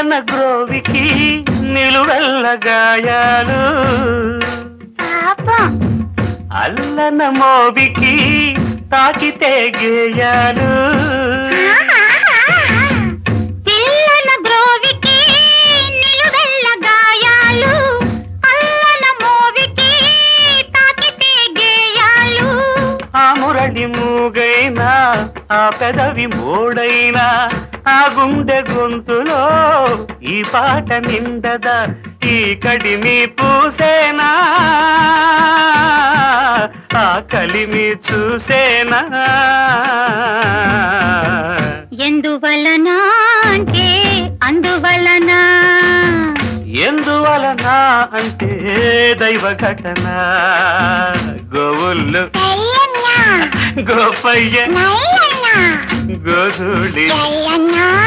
పిల్లన గ్రోవికి నిలువెల్ల గాయాలు. అల్లన మోవికి తాకితే గేయాలు. మూగైనా ఆ పెదవి మోడైనా ఆ గుండె గొంతులో ఈ పాట నిండదా ఈ కడిమి పూసేనా? ఆ కలిమి చూసేనా? ఎందువలన అంటే అందువలన? ఎందువలన అంటే దైవ ఘటన. గోవుళ్ళు. గోపయ్య. గోధుళి. and now